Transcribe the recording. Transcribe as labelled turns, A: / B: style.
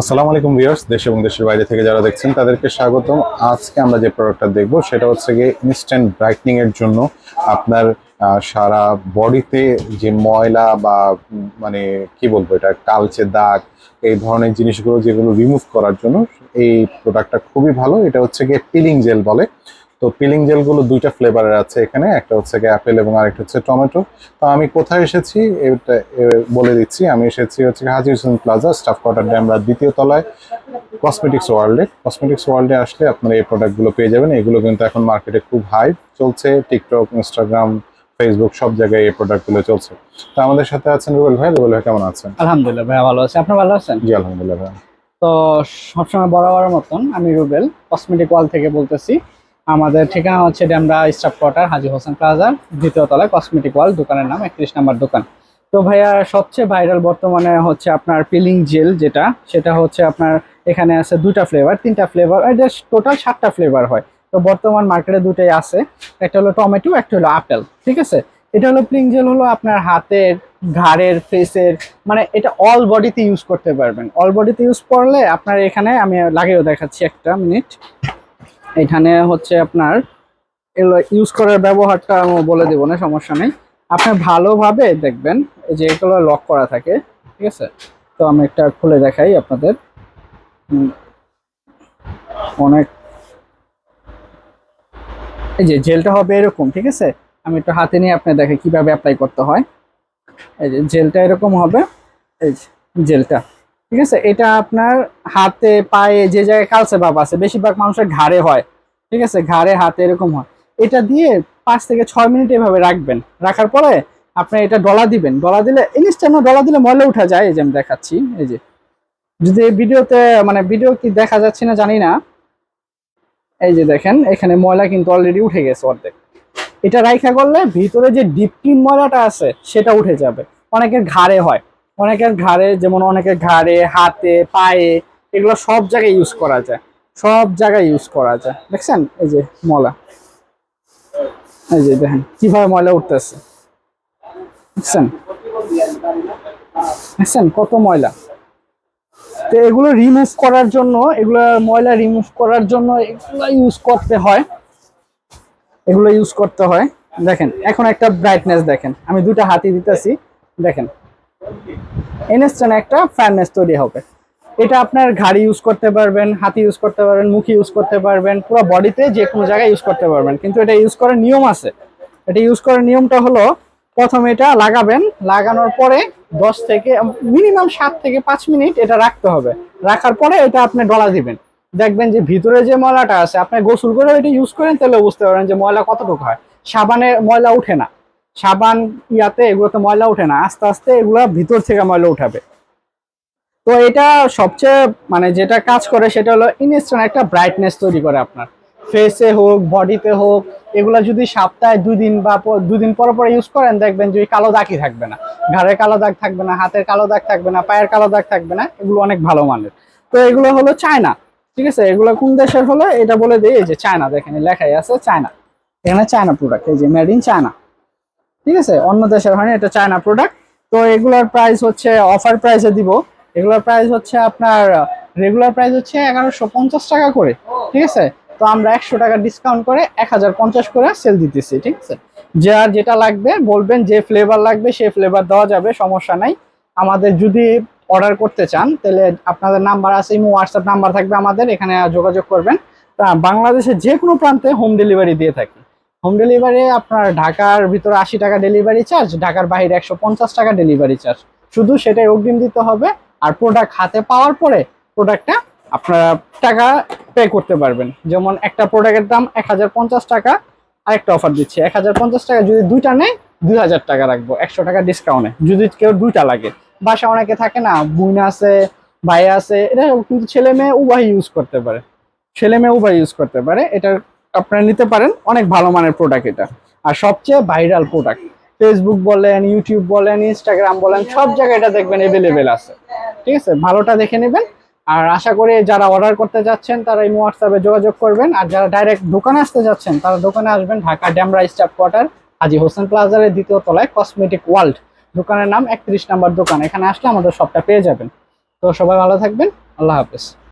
A: আসসালামু আলাইকুম ভিউয়ার্স, দেশ এবং দেশের বাইরে থেকে যারা দেখছেন, তাদেরকে স্বাগতম। আজকে আমরা যে প্রোডাক্টটা দেখব, সেটা হচ্ছে গিয়ে ইনস্ট্যান্ট ব্রাইটনিং এর জন্য আপনার সারা বডিতে যে ময়লা বা মানে কি বলব এটা, কালচে দাগ, এই ধরনের জিনিসগুলো যেগুলো রিমুভ করার জন্য, এই প্রোডাক্টটা খুবই ভালো। এটা হচ্ছে গিয়ে পিলিং জেল বলে। তো পিলিং জেলগুলো দুইটা ফ্লেভারের আছে এখানে একটা হচ্ছে গিয়ে অ্যাপেল এবং আরেকটা হচ্ছে টমেটো তো আমি কোথায় এসেছি এটা বলে দিচ্ছি আমি এসেছি হচ্ছে Haji Hossain plaza staff quarter Demra দ্বিতীয় তলায় কসমেটিক্স ওয়ার্ল্ডে কসমেটিক্স ওয়ার্ল্ডে আসলে আপনারা এই প্রোডাক্টগুলো পেয়ে যাবেন এগুলো কিন্তু এখন মার্কেটে খুব হাই চলছে টিকটক ইনস্টাগ্রাম ফেসবুক সব জায়গায় এই প্রোডাক্টগুলো চলছে। তো আমাদের সাথে আছেন রুবেল ভাই রুবেল ভাই কেমন আছেন?
B: আলহামদুলিল্লাহ ভাইয়া ভালো আছে আপনি ভালো আছেন?
A: জি আলহামদুলিল্লাহ ভাই
B: তো সবসময় বরাবরের মতন আমি রুবেল কসমেটিক ওয়াল থেকে বলতেছি। আমাদের ঠিকানা হচ্ছে ড্যামরা স্টাফ কোয়ার্টার, হাজি হোসেন প্লাজার দ্বিতীয় তলায় কসমেটিক ওয়াল, দোকানের নাম একত্রিশ নাম্বার দোকান। তো ভাইয়া, সবচেয়ে ভাইরাল বর্তমানে হচ্ছে আপনার পিলিং জেল যেটা, সেটা হচ্ছে আপনার এখানে আছে দুটা ফ্লেভার তিনটা ফ্লেভার এটা টোটাল সাতটা ফ্লেভার হয়। তো বর্তমান মার্কেটে দুটাই আছে, একটা হলো টমেটো একটা হলো আপেল ঠিক আছে? এটা হলো পিলিং জেল হলো আপনার হাতের, ঘাড়ের ফেসের মানে এটা অল বডিতে ইউজ করতে পারবেন। অল বডিতে ইউজ করলে আপনার এখানে, আমি লাগিয়েও দেখাচ্ছি একটা মিনিট এখানে হচ্ছে আপনার ইউজ করার ব্যবহারটা আমি বলে দেবো না, সমস্যা নেই। আপনি ভালোভাবে দেখবেন, এই যে এগুলো লক করা থাকে, ঠিক আছে? তো আমি একটা খুলে দেখাই আপনাদের। অনেক এই যে জেলটা হবে এরকম, ঠিক আছে? আমি একটু হাতে নিয়ে আপনি দেখে কীভাবে অ্যাপ্লাই করতে হয়। এই যে জেলটা এরকম হবে। এই জেলটা। ঠিক আছে? এটা আপনার হাতে, পায়ে যে জায়গায় কালচে ভাব আছে, বেশিরভাগ মানুষের ঘাড়ে হয়, ঠিক আছে? ঘাড়ে, হাতে এরকম হয়। এটা দিয়ে পাঁচ থেকে ছয় মিনিট এভাবে রাখবেন। রাখার পরে আপনি এটা ডলা দিবেন। ডলা দিলে ইনস্ট্যান্ট ডলা দিলে ময়লা উঠা যায়। এই যে আমি দেখাচ্ছি, এই যে। যদি ভিডিওতে মানে ভিডিও কি দেখা যাচ্ছে না জানি না। এই যে দেখেন, এখানে ময়লা কিন্তু অলরেডি উঠে গেছে অর্ধেক। এটা রাইখা করলে ভিতরে যে ডিপ ক্লিন ময়লাটা আছে, সেটা উঠে যাবে। অনেকের ঘাড়ে হয়। অনেকের ঘাড়ে, যেমন অনেকের ঘাড়ে, হাতে, পায়ে, এগুলো সব জায়গায় ইউজ করা যায়। সব জায়গায় ইউজ করা যায়। দেখছেন? এই যে ময়লা। এই যে দেখেন, কীভাবে ময়লা উঠতেছে। দেখছেন? দেখছেন? কত ময়লা। তো এগুলো রিমুভ করার জন্য, এগুলো ময়লা রিমুভ করার জন্য এগুলো ইউজ করতে হয়। এগুলো ইউজ করতে হয়। দেখেন, এখন একটা ব্রাইটনেস দেখেন। আমি দুটো হাতি দিতেছি। দেখেন ইনস্ট্যান্ট একটা ফ্যাননেস তৈরি হবে। এটা আপনার ঘাড়ি ইউজ করতে পারবেন, হাতি ইউজ করতে পারবেন, মুখে ইউজ করতে পারবেন, পুরো বডিতে যে কোনো জায়গায় ইউজ করতে পারবেন। কিন্তু এটা ইউজ করার নিয়ম আছে। এটা ইউজ করার নিয়মটা হলো, প্রথমে এটা লাগাবেন, লাগানোর পরে দশ থেকে মিনিমাম সাত থেকে পাঁচ মিনিট এটা রাখতে হবে। রাখার পরে এটা আপনি ডলা দিবেন। দেখবেন যে ভিতরে যে ময়লাটা আছে, আপনি গোসল করে এটা ইউজ করেন, তাহলে বুঝতে পারবেন যে ময়লা কতটুকু হয়। সাবানে ময়লা উঠে না। সাবান ইয়াতে এগুলোতে ময়লা উঠে না, আস্তে আস্তে এগুলো ভিতর থেকে ময়লা উঠাবে। তো এটা সবচেয়ে মানে যেটা কাজ করে সেটা হলো ইনস্ট্যান্ট একটা ব্রাইটনেস তৈরি করে আপনার। ফেসে হোক বডিতে হোক, এগুলো যদি সপ্তাহে দুই দিন বা দুদিন পর পর ইউজ করেন, দেখবেন যে কালো দাগই থাকবে না। ঘাড়ের কালো দাগ থাকবে না, হাতের কালো দাগ থাকবে না, পায়ের কালো দাগ থাকবে না, এগুলো অনেক ভালো মানের। তো এগুলো হলো চায়না, ঠিক আছে? এগুলো কোন দেশের হলো? এটা বলে দিই যে চায়না, দেখেন লেখাই আছে চায়না। এখানে চায়না প্রোডাক্ট এই যে মেড ইন চায়না। ঠিক আছে? অন্য দেশের হয়নি, এটা চায়না প্রোডাক্ট তো এগুলোর প্রাইস হচ্ছে অফার প্রাইসে দিব। এগুলোর প্রাইস হচ্ছে আপনার রেগুলার প্রাইস হচ্ছে এগারোশো পঞ্চাশ টাকা করে, ঠিক আছে? তো আমরা একশো টাকা ডিসকাউন্ট করে এক হাজার পঞ্চাশ করে সেল দিতেছি, ঠিক আছে? যার যেটা লাগবে, বলবেন যে ফ্লেভার লাগবে, সেই ফ্লেভার দেওয়া যাবে, সমস্যা নাই। আমাদের যদি অর্ডার করতে চান, তাহলে আপনাদের নাম্বার আছে, ইমো হোয়াটসঅ্যাপ নাম্বার থাকবে আমাদের, এখানে যোগাযোগ করবেন। তা বাংলাদেশের যে কোনো প্রান্তে হোম ডেলিভারি দিয়ে থাকি। হোম ডেলিভারি আপনার ঢাকার ভিতরে আশি টাকা ডেলিভারি চার্জ ঢাকার বাইরে একশো পঞ্চাশ টাকা ডেলিভারি চার্জ শুধু সেটাই অগ্রিম দিতে হবে আর প্রোডাক্ট হাতে পাওয়ার পরে প্রোডাক্টটা আপনারা টাকা পে করতে পারবেন। যেমন একটা প্রোডাক্টের দাম এক হাজার পঞ্চাশ টাকা, আরেকটা অফার দিচ্ছে এক হাজার পঞ্চাশ টাকা যদি দুইটা নেয় দুই হাজার টাকা রাখব, একশো টাকা ডিসকাউন্টে যদি কেউ দুইটা লাগে। বাসা অনেকে থাকে না, বোন আছে, ভাই আছে এটা কিন্তু ছেলে মেয়ে উভয় ইউজ করতে পারে। ছেলে মেয়ে উভয় ইউজ করতে পারে। এটা আপনারা নিতে পারেন। অনেক ভালো মানের প্রোডাক্ট এটা। আর সবচেয়ে ভাইরাল প্রোডাক্ট ফেসবুক বলেন ইউটিউব বলেন ইনস্টাগ্রাম বলেন, সব জায়গায় এটা দেখবেন এভেলেবেল আছে। ঠিক আছে? ভালোটা দেখে নেবেন। আর আশা করি যারা অর্ডার করতে যাচ্ছেন, তারা এই হোয়াটসঅ্যাপে যোগাযোগ করবেন। আর যারা ডাইরেক্ট দোকানে আসতে যাচ্ছেন, তারা দোকানে আসবেন ঢাকা ড্যামরা স্টাফ কোয়ার্টার, হাজি হোসেন প্লাজারের দ্বিতীয় তলায় কসমেটিক ওয়ার্ল্ড দোকানের নাম একত্রিশ নাম্বার দোকান। এখানে আসলে আমাদের সবটা পেয়ে যাবেন। তো সবাই ভালো থাকবেন। আল্লাহ হাফেজ।